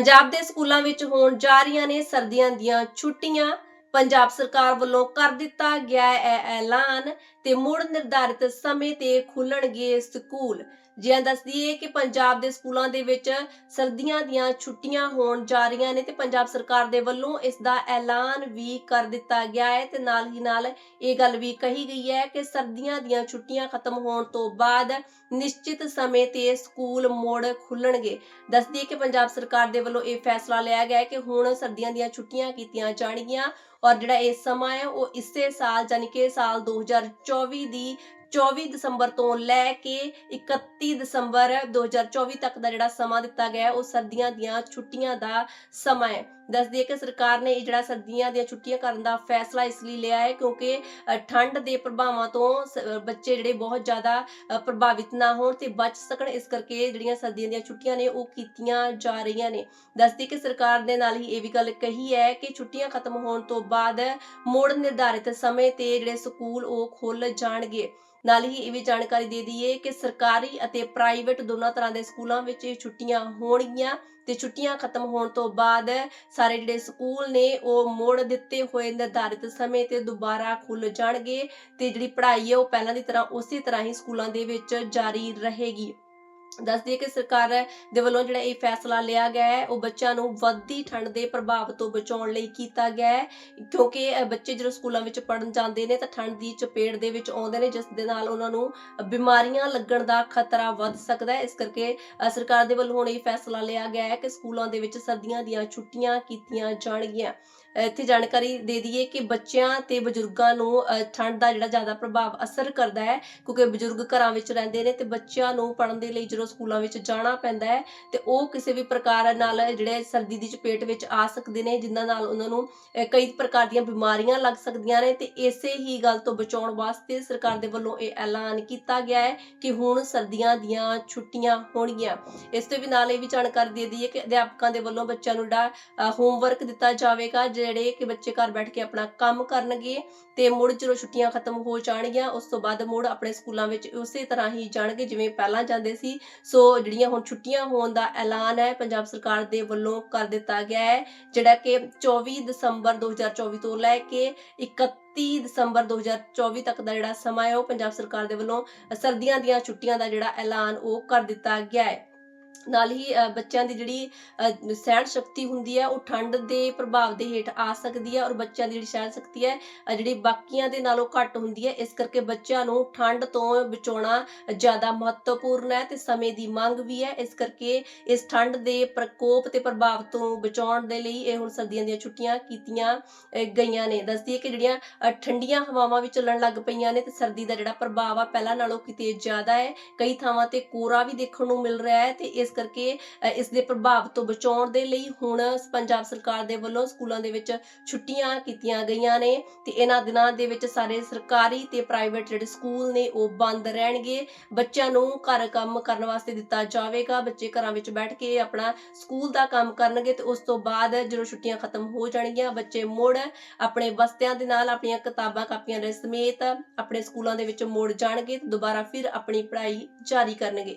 ਪੰਜਾਬ ਦੇ ਸਕੂਲਾਂ ਵਿੱਚ ਹੋਣ ਜਾ ਰਹੀਆਂ ਨੇ ਸਰਦੀਆਂ ਦੀਆਂ ਛੁੱਟੀਆਂ। ਪੰਜਾਬ ਸਰਕਾਰ ਵੱਲੋਂ ਕਰ ਦਿੱਤਾ ਗਿਆ ਹੈ ਇਹ ਐਲਾਨ ਤੇ ਮੁੜ ਨਿਰਧਾਰਿਤ ਸਮੇਂ ਤੇ ਖੁੱਲਣਗੇ ਸਕੂਲ। ਜਿਵੇਂ ਦੱਸਦੀਏ ਕਿ ਪੰਜਾਬ ਦੇ ਸਕੂਲਾਂ ਦੇ ਵਿੱਚ ਸਰਦੀਆਂ ਦੀਆਂ ਛੁੱਟੀਆਂ ਹੋਣ ਜਾ ਰਹੀਆਂ ਨੇ ਤੇ ਪੰਜਾਬ ਸਰਕਾਰ ਦੇ ਵੱਲੋਂ ਇਸ ਦਾ ਐਲਾਨ ਵੀ ਕਰ ਦਿੱਤਾ ਗਿਆ ਹੈ ਤੇ ਨਾਲ ਹੀ ਨਾਲ ਇਹ ਗੱਲ ਵੀ ਕਹੀ ਗਈ ਹੈ ਕਿ ਸਰਦੀਆਂ ਦੀਆਂ ਛੁੱਟੀਆਂ ਖਤਮ ਹੋਣ ਤੋਂ ਬਾਅਦ ਨਿਸ਼ਚਿਤ ਸਮੇਂ ਤੇ ਸਕੂਲ ਮੋੜ ਖੁੱਲਣਗੇ। ਦੱਸਦੀ ਕਿ ਪੰਜਾਬ ਸਰਕਾਰ ਦੇ ਵੱਲੋਂ ਇਹ ਫੈਸਲਾ ਲਿਆ ਗਿਆ ਹੈ ਕਿ ਹੁਣ ਸਰਦੀਆਂ ਦੀਆਂ ਛੁੱਟੀਆਂ ਕੀਤੀਆਂ ਜਾਣਗੀਆਂ ਔਰ ਜਿਹੜਾ ਇਹ ਸਮਾਂ ਹੈ ਉਹ ਇਸੇ ਸਾਲ ਯਾਨੀ ਕਿ ਸਾਲ 2024 ਦੀ 24 ਦਸੰਬਰ ਤੋਂ ਲੈ ਕੇ 31 ਦਸੰਬਰ 2024 ਤੱਕ ਦਾ ਜਿਹੜਾ ਸਮਾਂ ਦਿੱਤਾ ਗਿਆ ਉਹ ਸਰਦੀਆਂ ਦੀਆਂ ਛੁੱਟੀਆਂ ਦਾ ਸਮਾਂ ਹੈ। ਦੱਸਦੀ ਹੈ ਕਿ ਸਰਕਾਰ ਨੇ ਇਹ ਜਿਹੜਾ ਸਰਦੀਆਂ ਦੀਆਂ ਛੁੱਟੀਆਂ ਕਰਨ ਦਾ ਫੈਸਲਾ ਇਸ ਲਈ ਲਿਆ ਹੈ ਕਿਉਂਕਿ ਠੰਡ ਦੇ ਪ੍ਰਭਾਵਾਂ ਤੋਂ ਬੱਚੇ ਜਿਹੜੇ ਬਹੁਤ ਜ਼ਿਆਦਾ ਪ੍ਰਭਾਵਿਤ ਨਾ ਹੋਣ ਤੇ ਬਚ ਸਕਣ। ਇਸ ਕਰਕੇ ਜਿਹੜੀਆਂ ਸਰਦੀਆਂ ਦੀਆਂ ਛੁੱਟੀਆਂ ਨੇ ਉਹ ਕੀਤੀਆਂ ਜਾ ਰਹੀਆਂ ਨੇ। ਦੱਸਦੀ ਕਿ ਸਰਕਾਰ ਨੇ ਨਾਲ ਹੀ ਇਹ ਵੀ ਗੱਲ ਕਹੀ ਹੈ ਕਿ ਛੁੱਟੀਆਂ ਖਤਮ ਹੋਣ ਤੋਂ ਬਾਅਦ ਮੁੜ ਨਿਰਧਾਰਿਤ ਸਮੇਂ ਤੇ ਜਿਹੜੇ ਸਕੂਲ ਉਹ ਖੁੱਲ ਜਾਣਗੇ। ਨਾਲ ਹੀ ਇਹ ਵੀ ਜਾਣਕਾਰੀ ਦੇ ਦਈਏ ਕਿ ਸਰਕਾਰੀ ਅਤੇ ਪ੍ਰਾਈਵੇਟ ਦੋਨਾਂ ਤਰ੍ਹਾਂ ਦੇ ਸਕੂਲਾਂ ਵਿੱਚ ਇਹ ਛੁੱਟੀਆਂ ਹੋਣਗੀਆਂ। ਤੇ ਛੁੱਟੀਆਂ ਖਤਮ ਹੋਣ ਤੋਂ ਬਾਅਦ ਸਾਰੇ ਜਿਹੜੇ ਸਕੂਲ ਨੇ ਉਹ ਮੋੜ ਦਿੱਤੇ ਹੋਏ ਨਿਰਧਾਰਿਤ ਸਮੇਂ ਤੇ ਦੁਬਾਰਾ ਖੁੱਲ ਜਾਣਗੇ ਤੇ ਜਿਹੜੀ ਪੜ੍ਹਾਈ ਹੈ ਉਹ ਪਹਿਲਾਂ ਦੀ ਤਰ੍ਹਾਂ ਉਸੇ ਤਰ੍ਹਾਂ ਹੀ ਸਕੂਲਾਂ ਦੇ ਵਿੱਚ ਜਾਰੀ ਰਹੇਗੀ। ਦੱਸਦੀ ਹੈ ਕਿ ਸਰਕਾਰ ਦੇ ਵੱਲੋਂ ਜਿਹੜਾ ਇਹ ਫੈਸਲਾ ਲਿਆ ਗਿਆ ਹੈ ਉਹ ਬੱਚਿਆਂ ਨੂੰ ਵੱਧਦੀ ਠੰਡ ਦੇ ਪ੍ਰਭਾਵ ਤੋਂ ਬਚਾਉਣ ਲਈ ਕੀਤਾ ਗਿਆ ਹੈ। ਕਿਉਂਕਿ ਬੱਚੇ ਜਦੋਂ ਸਕੂਲਾਂ ਵਿੱਚ ਪੜਨ ਜਾਂਦੇ ਨੇ ਤਾਂ ਠੰਡ ਦੀ ਚਪੇੜ ਦੇ ਵਿੱਚ ਆਉਂਦੇ ਨੇ ਜਿਸ ਦੇ ਨਾਲ ਉਹਨਾਂ ਨੂੰ ਬਿਮਾਰੀਆਂ ਲੱਗਣ ਦਾ ਖਤਰਾ ਵੱਧ ਸਕਦਾ ਹੈ। ਇਸ ਕਰਕੇ ਅ, ਸਰਕਾਰ ਦੇ ਵੱਲੋਂ ਹੁਣ ਇਹ ਫੈਸਲਾ ਲਿਆ ਗਿਆ ਹੈ ਕਿ ਸਕੂਲਾਂ ਦੇ ਵਿੱਚ ਸਰਦੀਆਂ ਦੀਆਂ ਛੁੱਟੀਆਂ ਕੀਤੀਆਂ ਜਾਣਗੀਆਂ। ਇੱਥੇ ਜਾਣਕਾਰੀ ਦੇ ਦਈਏ ਕਿ ਬੱਚਿਆਂ ਤੇ ਬਜ਼ੁਰਗਾਂ ਨੂੰ ਅ, ਠੰਡ ਦਾ ਜਿਹੜਾ ਜ਼ਿਆਦਾ ਪ੍ਰਭਾਵ ਅਸਰ ਕਰਦਾ ਹੈ ਕਿਉਂਕਿ ਬਜ਼ੁਰਗ ਘਰਾਂ ਵਿੱਚ ਰਹਿੰਦੇ ਨੇ ਤੇ ਬੱਚਿਆਂ ਨੂੰ ਪੜਨ ਦੇ ਲਈ ਜਦੋਂ ਸਕੂਲਾਂ ਵਿੱਚ ਜਾਣਾ ਪੈਂਦਾ ਹੈ ਤੇ ਉਹ ਕਿਸੇ ਵੀ ਪ੍ਰਕਾਰ ਨਾਲ ਜਿਹੜੇ ਸਰਦੀ ਦੀ ਚਪੇਟ ਵਿੱਚ ਆ ਸਕਦੇ ਨੇ ਜਿਨ੍ਹਾਂ ਨਾਲ ਉਹਨਾਂ ਨੂੰ ਕਈ ਪ੍ਰਕਾਰ ਦੀਆਂ ਬਿਮਾਰੀਆਂ ਲੱਗ ਸਕਦੀਆਂ ਨੇ ਤੇ ਇਸੇ ਹੀ ਗੱਲ ਤੋਂ ਬਚਾਉਣ ਵਾਸਤੇ ਸਰਕਾਰ ਦੇ ਵੱਲੋਂ ਇਹ ਐਲਾਨ ਕੀਤਾ ਗਿਆ ਹੈ ਕਿ ਹੁਣ ਸਰਦੀਆਂ ਦੀਆਂ ਛੁੱਟੀਆਂ ਹੋਣਗੀਆਂ। ਇਸ ਤੋਂ ਵੀ ਨਾਲ ਇਹ ਵੀ ਜਾਣਕਾਰੀ ਦੇ ਦਈਏ ਕਿ ਅਧਿਆਪਕਾਂ ਦੇ ਵੱਲੋਂ ਬੱਚਿਆਂ ਨੂੰ ਜਿਹੜਾ ਹੋਮਵਰਕ ਦਿੱਤਾ ਜਾਵੇਗਾ ਜਿਹੜੇ ਕਿ ਬੱਚੇ ਘਰ ਬੈਠ ਕੇ ਆਪਣਾ ਕੰਮ ਕਰਨਗੇ ਤੇ ਮੁੜ ਜਦੋਂ ਛੁੱਟੀਆਂ ਖਤਮ ਹੋ ਜਾਣਗੀਆਂ, ਉਸ ਤੋਂ ਬਾਅਦ ਮੁੜ ਆਪਣੇ ਸਕੂਲਾਂ ਵਿੱਚ ਉਸੇ ਤਰ੍ਹਾਂ ਹੀ ਜਾਣਗੇ ਜਿਵੇਂ ਪਹਿਲਾਂ ਜਾਂਦੇ ਸੀ। ਸੋ ਜਿਹੜੀਆਂ ਹੁਣ ਛੁੱਟੀਆਂ ਹੋਣ ਦਾ ਐਲਾਨ ਹੈ, ਪੰਜਾਬ ਸਰਕਾਰ ਦੇ ਵੱਲੋਂ ਕਰ ਦਿੱਤਾ ਗਿਆ ਹੈ, ਜਿਹੜਾ ਕਿ 24 ਦਸੰਬਰ 2024 ਤੋਂ ਲੈ ਕੇ 31 ਦਸੰਬਰ 2024 ਤੱਕ ਦਾ ਜਿਹੜਾ ਸਮਾਂ ਹੈ, ਉਹ ਪੰਜਾਬ ਸਰਕਾਰ ਦੇ ਵੱਲੋਂ ਸਰਦੀਆਂ ਦੀਆਂ ਛੁੱਟੀਆਂ ਦਾ ਜਿਹੜਾ ਐਲਾਨ ਉਹ ਕਰ ਦਿੱਤਾ ਗਿਆ ਹੈ। ਨਾਲ ਹੀ ਅ, ਬੱਚਿਆਂ ਦੀ ਜਿਹੜੀ ਅ, ਸਹਿਣ ਸ਼ਕਤੀ ਹੁੰਦੀ ਹੈ ਉਹ ਠੰਡ ਦੇ ਪ੍ਰਭਾਵ ਦੇ ਹੇਠ ਆ ਸਕਦੀ ਹੈ ਔਰ ਬੱਚਿਆਂ ਦੀ ਜਿਹੜੀ ਸਹਿਣ ਸ਼ਕਤੀ ਹੈ ਜਿਹੜੀ ਬਾਕੀਆਂ ਦੇ ਨਾਲੋਂ ਘੱਟ ਹੁੰਦੀ ਹੈ ਇਸ ਕਰਕੇ ਬੱਚਿਆਂ ਨੂੰ ਠੰਡ ਤੋਂ ਬਚਾਉਣਾ ਜ਼ਿਆਦਾ ਮਹੱਤਵਪੂਰਨ ਹੈ ਤੇ ਸਮੇਂ ਦੀ ਮੰਗ ਵੀ ਹੈ ਇਸ ਕਰਕੇ ਇਸ ਠੰਡ ਦੇ ਪ੍ਰਕੋਪ ਤੇ ਪ੍ਰਭਾਵ ਤੋਂ ਬਚਾਉਣ ਦੇ ਲਈ ਇਹ ਹੁਣ ਸਰਦੀਆਂ ਦੀਆਂ ਛੁੱਟੀਆਂ ਕੀਤੀਆਂ ਗਈਆਂ ਨੇ। ਦੱਸਦੀ ਹੈ ਕਿ ਜਿਹੜੀਆਂ ਠੰਡੀਆਂ ਹਵਾਵਾਂ ਵੀ ਚੱਲਣ ਲੱਗ ਪਈਆਂ ਨੇ ਤੇ ਸਰਦੀ ਦਾ ਜਿਹੜਾ ਪ੍ਰਭਾਵ ਆ ਪਹਿਲਾਂ ਨਾਲੋਂ ਕਿਤੇ ਜ਼ਿਆਦਾ ਹੈ। ਕਈ ਥਾਵਾਂ ਤੇ ਕੋਰਾ ਵੀ ਦੇਖਣ ਨੂੰ ਮਿਲ ਰਿਹਾ ਹੈ ਤੇ ਇਸ ਕਰਕੇ ਅ, ਇਸ ਦੇ ਪ੍ਰਭਾਵ ਤੋਂ ਬਚਾਉਣ ਦੇ ਲਈ ਹੁਣ ਪੰਜਾਬ ਸਰਕਾਰ ਦੇ ਵੱਲੋਂ ਸਕੂਲਾਂ ਦੇ ਵਿੱਚ ਛੁੱਟੀਆਂ ਕੀਤੀਆਂ ਗਈਆਂ ਨੇ ਤੇ ਇਹਨਾਂ ਦਿਨਾਂ ਦੇ ਵਿੱਚ ਸਾਰੇ ਸਰਕਾਰੀ ਤੇ ਪ੍ਰਾਈਵੇਟ ਜਿਹੜੇ ਸਕੂਲ ਨੇ ਉਹ ਬੰਦ ਰਹਿਣਗੇ। ਬੱਚਿਆਂ ਨੂੰ ਘਰ ਕੰਮ ਕਰਨ ਵਾਸਤੇ ਦਿੱਤਾ ਜਾਵੇਗਾ। ਬੱਚੇ ਘਰਾਂ ਵਿੱਚ ਬੈਠ ਕੇ ਆਪਣਾ ਸਕੂਲ ਦਾ ਕੰਮ ਕਰਨਗੇ ਤੇ ਉਸ ਤੋਂ ਬਾਅਦ ਜਦੋਂ ਛੁੱਟੀਆਂ ਖਤਮ ਹੋ ਜਾਣਗੀਆਂ ਬੱਚੇ ਮੁੜ ਆਪਣੇ ਬਸਤਿਆਂ ਦੇ ਨਾਲ ਆਪਣੀਆਂ ਕਿਤਾਬਾਂ ਕਾਪੀਆਂ ਦੇ ਸਮੇਤ ਆਪਣੇ ਸਕੂਲਾਂ ਦੇ ਵਿੱਚ ਮੁੜ ਜਾਣਗੇ ਤੇ ਦੁਬਾਰਾ ਫਿਰ ਆਪਣੀ ਪੜ੍ਹਾਈ ਜਾਰੀ ਕਰਨਗੇ।